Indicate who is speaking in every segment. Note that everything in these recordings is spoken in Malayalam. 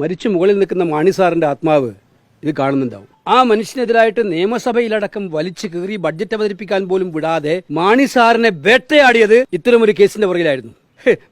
Speaker 1: മരിച്ചു മുകളിൽ നിൽക്കുന്ന മാണി സാറിന്റെ ആത്മാവ് ഇത് കാണുന്നുണ്ടാവും. ആ മനുഷ്യനെതിരായിട്ട് നിയമസഭയിലടക്കം വലിച്ചു കീറി ബഡ്ജറ്റ് അവതരിപ്പിക്കാൻ പോലും വിടാതെ മാണി സാറിനെ വേട്ടയാടിയത് ഇത്തരമൊരു കേസിന്റെ പുറകിലായിരുന്നു.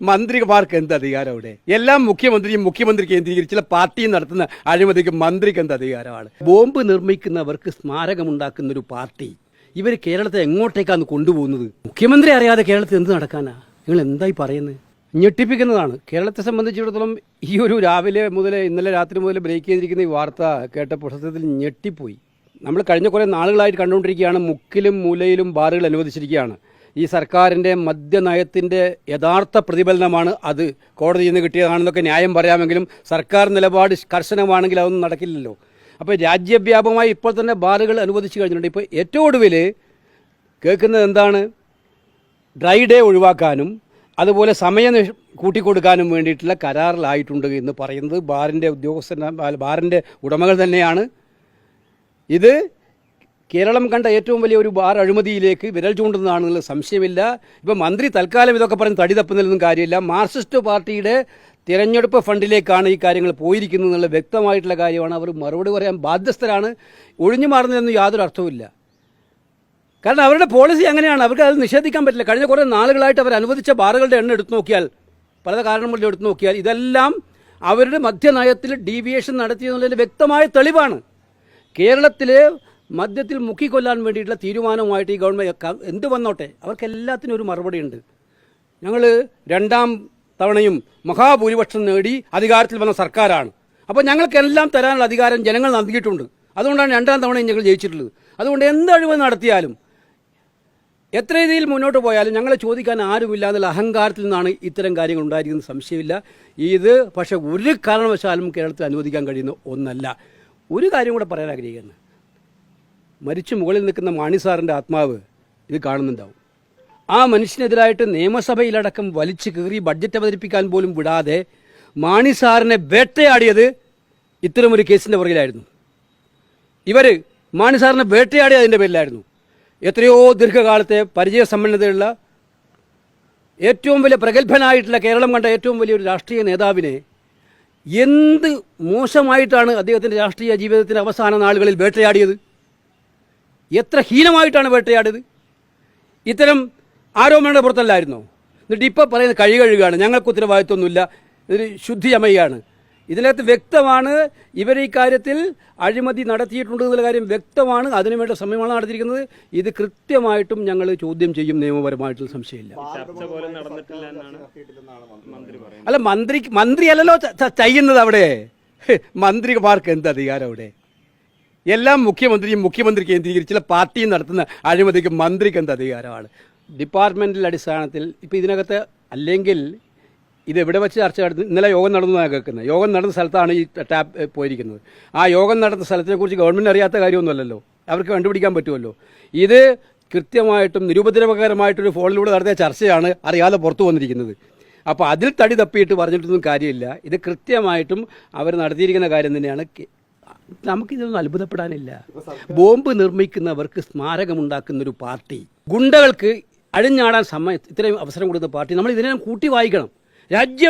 Speaker 1: മന്ത്രിമാർക്ക് എന്ത് അധികാരം അവിടെ? എല്ലാം മുഖ്യമന്ത്രിയും മുഖ്യമന്ത്രി കേന്ദ്രീകരിച്ചുള്ള പാർട്ടിയും നടത്തുന്ന അഴിമതിക്ക് മന്ത്രിക്ക് എന്ത് അധികാരമാണ്? ബോംബ് നിർമ്മിക്കുന്നവർക്ക് സ്മാരകമുണ്ടാക്കുന്ന ഒരു പാർട്ടി ഇവർ കേരളത്തെ എങ്ങോട്ടേക്കാണ് കൊണ്ടുപോകുന്നത്? മുഖ്യമന്ത്രി അറിയാതെ കേരളത്തിൽ എന്ത് നടക്കാനാ? നിങ്ങൾ എന്തായി പറയുന്നത് ഞെട്ടിപ്പിക്കുന്നതാണ്. കേരളത്തെ സംബന്ധിച്ചിടത്തോളം ഈ ഒരു രാവിലെ മുതൽ ഇന്നലെ രാത്രി മുതൽ ബ്രേക്ക് ചെയ്തിരിക്കുന്ന ഈ വാർത്ത കേട്ടപ്പോൾ സത്യത്തിൽ ഞെട്ടിപ്പോയി. നമ്മൾ കഴിഞ്ഞ കുറേ നാളുകളായിട്ട് കണ്ടുകൊണ്ടിരിക്കുകയാണ്. മുക്കിലും മൂലയിലും ബാറുകൾ അനുവദിച്ചിരിക്കുകയാണ്. ഈ സർക്കാരിന്റെ മദ്യനയത്തിന്റെ യഥാർത്ഥ പ്രതിഫലനമാണ് അത്. കോടതിയിൽ നിന്ന് കിട്ടിയതാണെന്നൊക്കെ ന്യായം പറയാമെങ്കിലും സർക്കാർ നിലപാട് കർശനമാണെങ്കിൽ അതൊന്നും നടക്കില്ലല്ലോ. അപ്പോൾ രാജ്യവ്യാപകമായി ഇപ്പോൾ തന്നെ ബാറുകൾ അനുവദിച്ചു കഴിഞ്ഞിട്ടുണ്ട്. ഇപ്പോൾ ഏറ്റവും ഒടുവിൽ കേൾക്കുന്നത് എന്താണ്? ഡ്രൈ ഡേ ഒഴിവാക്കാനും അതുപോലെ സമയം കൂട്ടിക്കൊടുക്കാനും വേണ്ടിയിട്ടുള്ള കരാറിലായിട്ടുണ്ട് എന്ന് പറയുന്നത് ബാറിന്റെ ഉദ്യോഗസ്ഥൻ ബാറിന്റെ ഉടമകൾ തന്നെയാണ്. ഇത് കേരളം കണ്ട ഏറ്റവും വലിയ ഒരു ബാർ അഴിമതിയിലേക്ക് വിരൽ ചൂണ്ടുന്നതാണെന്നുള്ള സംശയമില്ല. ഇപ്പം മന്ത്രി തൽക്കാലം ഇതൊക്കെ പറഞ്ഞ് തടി തപ്പുന്നതിലൊന്നും കാര്യമില്ല. മാർക്സിസ്റ്റ് പാർട്ടിയുടെ തിരഞ്ഞെടുപ്പ് ഫണ്ടിലേക്കാണ് ഈ കാര്യങ്ങൾ പോയിരിക്കുന്നത് എന്നുള്ള വ്യക്തമായിട്ടുള്ള കാര്യമാണ്. അവർ മറുപടി പറയാൻ ബാധ്യസ്ഥരാണ്. ഒഴിഞ്ഞു മാറുന്നതിനൊന്നും യാതൊരു അർത്ഥവുമില്ല. കാരണം അവരുടെ പോളിസി അങ്ങനെയാണ്. അവർക്ക് അത് നിഷേധിക്കാൻ പറ്റില്ല. കഴിഞ്ഞ കുറേ നാളുകളായിട്ട് അവർ അനുവദിച്ച ബാറുകളുടെ എണ്ണം എടുത്തു നോക്കിയാൽ പല കാരണങ്ങളിലും എടുത്തു നോക്കിയാൽ ഇതെല്ലാം അവരുടെ മദ്യനയത്തിൽ ഡീവിയേഷൻ നടത്തിയെന്നുള്ളതിന്റെ വ്യക്തമായ തെളിവാണ്. കേരളത്തിലെ മദ്യത്തിൽ മുക്കിക്കൊല്ലാൻ വേണ്ടിയിട്ടുള്ള തീരുമാനവുമായിട്ട് ഈ ഗവൺമെന്റ് എന്ത് വന്നോട്ടെ? അവർക്ക് എല്ലാത്തിനും ഒരു മറുപടിയുണ്ട്. ഞങ്ങൾ രണ്ടാം തവണയും മഹാഭൂരിപക്ഷം നേടി അധികാരത്തിൽ വന്ന സർക്കാരാണ്. അപ്പോൾ ഞങ്ങൾക്കെല്ലാം തരാനുള്ള അധികാരം ജനങ്ങൾ നൽകിയിട്ടുണ്ട്. അതുകൊണ്ടാണ് രണ്ടാം തവണയും ഞങ്ങൾ ജയിച്ചിട്ടുള്ളത്. അതുകൊണ്ട് എന്ത് അഴിമതി നടത്തിയാലും എത്ര രീതിയിൽ മുന്നോട്ട് പോയാലും ഞങ്ങളെ ചോദിക്കാൻ ആരുമില്ല എന്നുള്ള അഹങ്കാരത്തിൽ നിന്നാണ് ഇത്തരം കാര്യങ്ങൾ ഉണ്ടായിരിക്കുന്നത്. സംശയമില്ല. ഇത് പക്ഷേ ഒരു കാരണവശാലും കേരളത്തിൽ അനുവദിക്കാൻ കഴിയുന്ന ഒന്നല്ല. ഒരു കാര്യം കൂടെ പറയാൻ ആഗ്രഹിക്കുന്നു. മരിച്ചു മുകളിൽ നിൽക്കുന്ന മാണി സാറിന്റെ ആത്മാവ് ഇത് കാണുന്നുണ്ടാവും. ആ മനുഷ്യനെതിരായിട്ട് നിയമസഭയിലടക്കം വലിച്ചു കീറി ബഡ്ജറ്റ് അവതരിപ്പിക്കാൻ പോലും വിടാതെ മാണി സാറിനെ വേട്ടയാടിയത് ഇത്തരമൊരു കേസിന്റെ പുറകിലായിരുന്നു. ഇവർ മാണി സാറിനെ വേട്ടയാടിയത് അതിന്റെ പേരിലായിരുന്നു. എത്രയോ ദീർഘകാലത്തെ പരിചയസമ്പന്നതയുള്ള ഏറ്റവും വലിയ പ്രഗത്ഭനായിട്ടുള്ള കേരളം കണ്ട ഏറ്റവും വലിയൊരു രാഷ്ട്രീയ നേതാവിനെ എന്ത് മോശമായിട്ടാണ് അദ്ദേഹത്തിന്റെ രാഷ്ട്രീയ ജീവിതത്തിന്റെ അവസാന നാളുകളിൽ വേട്ടയാടിയത്? എത്ര ഹീനമായിട്ടാണ് വേട്ടയാടിയത്? ഇത്തരം ആരോപണങ്ങളുടെ പുറത്തല്ലായിരുന്നോ? എന്നിട്ട് ഇപ്പോൾ പറയുന്നത് കഴുകഴുകാണ്. ഞങ്ങൾക്ക് ഉത്തരവാദിത്വമൊന്നുമില്ല. ഇതൊരു ശുദ്ധിയമയാണ്. ഇതിനകത്ത് വ്യക്തമാണ് ഇവർ ഈ കാര്യത്തിൽ അഴിമതി നടത്തിയിട്ടുണ്ട് എന്നുള്ള കാര്യം വ്യക്തമാണ്. അതിനുവേണ്ട സമയമാണ് നടത്തിയിരിക്കുന്നത്. ഇത് കൃത്യമായിട്ടും ഞങ്ങൾ ചോദ്യം ചെയ്യും. നിയമപരമായിട്ടുള്ള സംശയമില്ല.
Speaker 2: മന്ത്രി
Speaker 1: അല്ല മന്ത്രി മന്ത്രിയല്ലല്ലോ ച- ച- ചെയ്യുന്നത് അവിടെ. മന്ത്രിമാർക്ക് എന്ത് അധികാരം അവിടെ? എല്ലാം മുഖ്യമന്ത്രിയും മുഖ്യമന്ത്രി കേന്ദ്രീകരിച്ച പാർട്ടിയും നടത്തുന്ന അഴിമതിക്ക് മന്ത്രിക്ക് എന്ത് അധികാരമാണ്? ഡിപ്പാർട്ട്മെന്റൽ അടിസ്ഥാനത്തിൽ ഇപ്പോൾ ഇതിനകത്ത് അല്ലെങ്കിൽ ഇത് എവിടെ വെച്ച് ചർച്ച നടന്നു ഇന്നലെ യോഗം നടന്നതാണ് കേൾക്കുന്നത് യോഗം നടന്ന സ്ഥലത്താണ് ഈ ടാപ്പ് പോയിരിക്കുന്നത്. ആ യോഗം നടന്ന സ്ഥലത്തിനെക്കുറിച്ച് ഗവൺമെന്റ് അറിയാത്ത കാര്യമൊന്നുമല്ലല്ലോ. അവർക്ക് കണ്ടുപിടിക്കാൻ പറ്റുമല്ലോ. ഇത് കൃത്യമായിട്ടും നിരുപദ്രവകരമായിട്ടൊരു ഫോണിലൂടെ നടത്തിയ ചർച്ചയാണ് അറിയാതെ പുറത്തു വന്നിരിക്കുന്നത്. അപ്പോൾ അതിൽ തടി തപ്പിയിട്ട് പറഞ്ഞിട്ടൊന്നും കാര്യമില്ല. ഇത് കൃത്യമായിട്ടും അവർ നടത്തിയിരിക്കുന്ന കാര്യം തന്നെയാണ്. നമുക്കിതൊന്നും അത്ഭുതപ്പെടാനില്ല. ബോംബ് നിർമ്മിക്കുന്നവർക്ക് സ്മാരകമുണ്ടാക്കുന്ന ഒരു പാർട്ടി. ഗുണ്ടകൾക്ക് അഴിഞ്ഞാടാൻ സമയം ഇത്രയും അവസരം കൊടുക്കുന്ന പാർട്ടി. നമ്മൾ ഇതിനെ കൂട്ടി വായിക്കണം. രാജ്യം